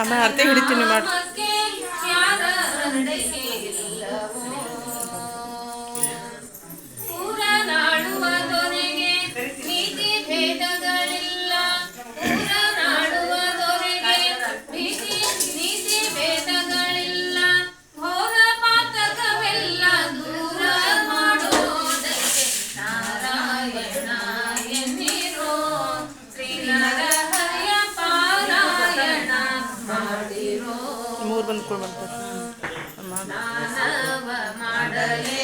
ಆಮೇಲೆ ಅರ್ಥ ಹಿಡಿತೀನಿ ಮಾಡಿ. ಅವ್ರು ಬಂದ್ಕೊಳ್ಬಂತ ಮಾಡಲಿ